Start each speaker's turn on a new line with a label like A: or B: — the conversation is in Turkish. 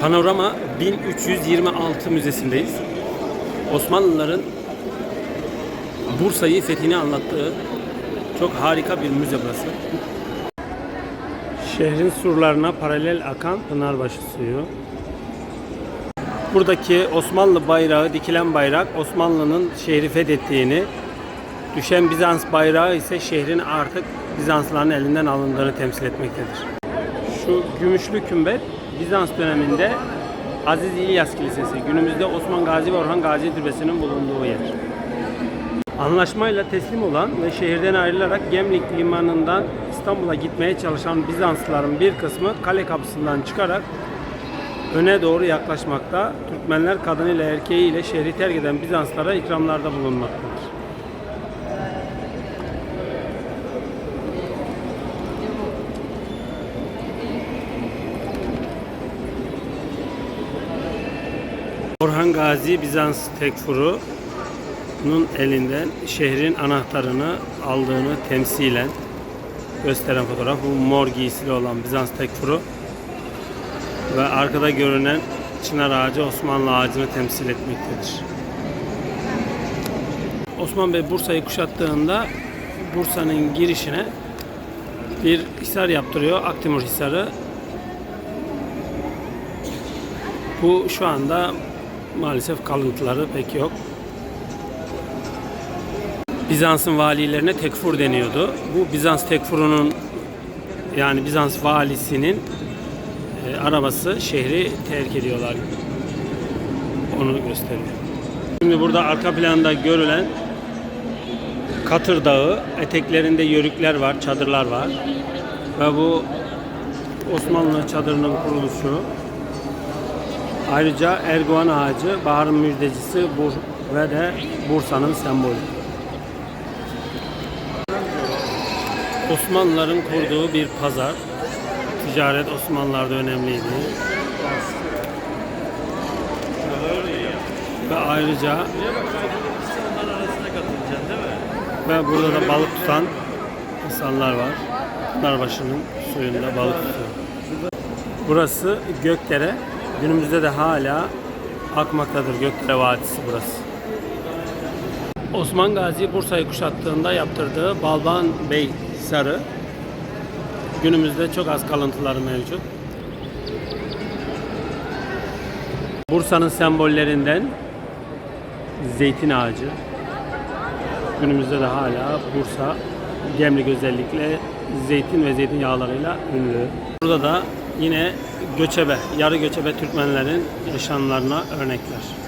A: Panorama 1326 Müzesi'ndeyiz. Osmanlıların Bursa'yı fethini anlattığı çok harika bir müze burası. Şehrin surlarına paralel akan Pınarbaşı suyu. Buradaki Osmanlı bayrağı, dikilen bayrak Osmanlı'nın şehri fethettiğini, düşen Bizans bayrağı ise şehrin artık Bizanslıların elinden alındığını temsil etmektedir. Şu gümüşlü kümber Bizans döneminde Aziz İlyas Kilisesi, günümüzde Osman Gazi ve Orhan Gazi Türbesi'nin bulunduğu yer. Anlaşmayla teslim olan ve şehirden ayrılarak Gemlik limanından İstanbul'a gitmeye çalışan Bizanslıların bir kısmı kale kapısından çıkarak öne doğru yaklaşmakta. Türkmenler kadınıyla erkeğiyle şehri terk eden Bizanslara ikramlarda bulunmaktadır. Orhan Gazi Bizans Tekfuru'nun elinden şehrin anahtarını aldığını temsilen gösteren fotoğraf. Bu mor giysili olan Bizans Tekfuru ve arkada görünen çınar ağacı Osmanlı ağacını temsil etmektedir. Osman Bey Bursa'yı kuşattığında Bursa'nın girişine bir hisar yaptırıyor. Aktimur Hisarı. Bu şu anda maalesef kalıntıları pek yok. Bizans'ın valilerine tekfur deniyordu. Bu Bizans tekfurunun yani Bizans valisinin e, arabası şehri terk ediyorlar. Onu gösteriyor. Şimdi burada arka planda görülen Katır Dağı, eteklerinde yörükler var, çadırlar var. Ve bu Osmanlı çadırının kuruluşu. Ayrıca Erguvan ağacı, baharın müjdecisi Bur ve de Bursa'nın sembolü. Osmanlıların kurduğu bir pazar. Ticaret Osmanlılar'da önemliydi. Ve ayrıca ve burada da balık tutan insanlar var. Pınarbaşı'nın suyunda balık tutuyor. Burası Gökdere. Günümüzde de hala akmaktadır Gökdere Vadisi burası. Osman Gazi Bursa'yı kuşattığında yaptırdığı Balban Bey Sarı günümüzde çok az kalıntıları mevcut. Bursa'nın sembollerinden zeytin ağacı. Günümüzde de hala Bursa Gemlik özellikle zeytin ve zeytinyağlarıyla ünlü. Burada da yine göçebe, yarı göçebe Türkmenlerin yaşamlarına örnekler.